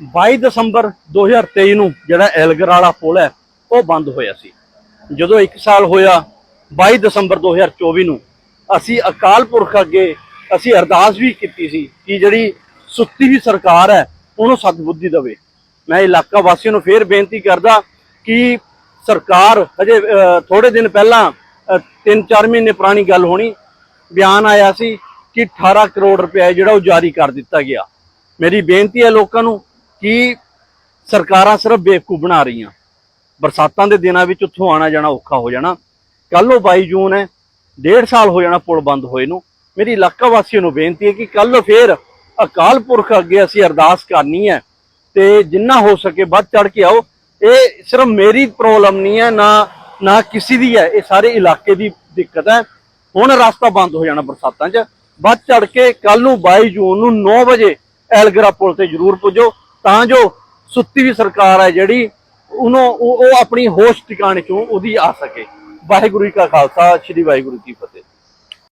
22 ਦਸੰਬਰ 2023 ਨੂੰ ਜਿਹੜਾ ਐਲਗਰ ਵਾਲਾ ਪੁਲ ਹੈ ਉਹ ਬੰਦ ਹੋਇਆ ਸੀ। ਜਦੋਂ 1 ਸਾਲ ਹੋਇਆ 22 ਦਸੰਬਰ 2024 ਨੂੰ ਅਸੀਂ ਅਕਾਲ ਪੁਰਖ ਅੱਗੇ ਅਸੀਂ ਅਰਦਾਸ ਵੀ ਕੀਤੀ ਸੀ ਕਿ ਜਿਹੜੀ ਸੁੱਤੀ ਹੋਈ ਸਰਕਾਰ ਹੈ ਉਹਨੂੰ ਸਤਬੁੱਧੀ ਦੇਵੇ। ਮੈਂ ਇਲਾਕਾ ਵਾਸੀਆਂ ਨੂੰ ਫੇਰ ਬੇਨਤੀ ਕਰਦਾ ਕਿ ਸਰਕਾਰ ਹਜੇ ਅਹ, ਥੋੜੇ ਦਿਨ ਪਹਿਲਾਂ 3-4 ਮਹੀਨੇ ਪੁਰਾਣੀ ਗੱਲ ਹੋਣੀ ਬਿਆਨ ਆਇਆ ਸੀ ਕਿ 18 ਕਰੋੜ ਰੁਪਏ ਜਿਹੜਾ ਉਹ ਜਾਰੀ ਕਰ ਦਿੱਤਾ ਗਿਆ। ਮੇਰੀ ਬੇਨਤੀ ਹੈ ਲੋਕਾਂ ਨੂੰ ਕਿ ਸਰਕਾਰਾਂ ਸਿਰਫ ਬੇਵਕੂਫ ਬਣਾ ਰਹੀਆਂ। ਬਰਸਾਤਾਂ ਦੇ ਦਿਨਾਂ ਵਿੱਚ ਉੱਥੋਂ ਆਣਾ ਜਾਣਾ ਔਖਾ ਹੋ ਜਾਣਾ। ਕੱਲ ਉਹ 22 ਜੂਨ ਹੈ, ਡੇਢ ਸਾਲ ਹੋ ਜਾਣਾ ਪੁਲ ਬੰਦ ਹੋਏ ਨੂੰ। ਮੇਰੀ ਇਲਾਕਾ ਵਾਸੀਆਂ ਨੂੰ ਬੇਨਤੀ ਹੈ ਕਿ ਕੱਲ ਨੂੰ ਫੇਰ ਅਕਾਲ ਪੁਰਖ ਅੱਗੇ ਅਸੀਂ ਅਰਦਾਸ ਕਰਨੀ ਹੈ ਤੇ ਜਿੰਨਾ ਹੋ ਸਕੇ ਵੱਧ ਚੜ ਕੇ ਆਓ। ਇਹ ਸਿਰਫ ਮੇਰੀ ਪ੍ਰੋਬਲਮ ਨਹੀਂ ਹੈ, ਨਾ ਨਾ ਕਿਸੇ ਦੀ ਹੈ। ਇਹ ਸਾਰੇ ਇਲਾਕੇ ਦੀ ਦਿੱਕਤ ਹੈ। ਹੁਣ ਰਸਤਾ ਬੰਦ ਹੋ ਜਾਣਾ ਬਰਸਾਤਾਂ 'ਚ। ਵੱਧ ਚੜ ਕੇ ਕੱਲ ਨੂੰ 22 ਜੂਨ ਨੂੰ 9 ਵਜੇ ਐਲਗਰਾ ਪੁਲ ਤੇ ਜ਼ਰੂਰ ਪੁੱਜੋ। ਤਾਂ ਜੋ ਸੁੱਤੀ ਵੀ ਸਰਕਾਰ ਹੈ ਜਿਹੜੀ, ਉਹਨੂੰ ਉਹ ਆਪਣੀ ਹੋਸ਼ ਟਿਕਾਣੇ ਚੋਂ ਉਹਦੀ ਆ ਸਕੇ। ਵਾਹਿਗੁਰੂ ਜੀ ਕਾ ਖਾਲਸਾ, ਸ੍ਰੀ ਵਾਹਿਗੁਰੂ ਜੀ ਫਤਿਹ।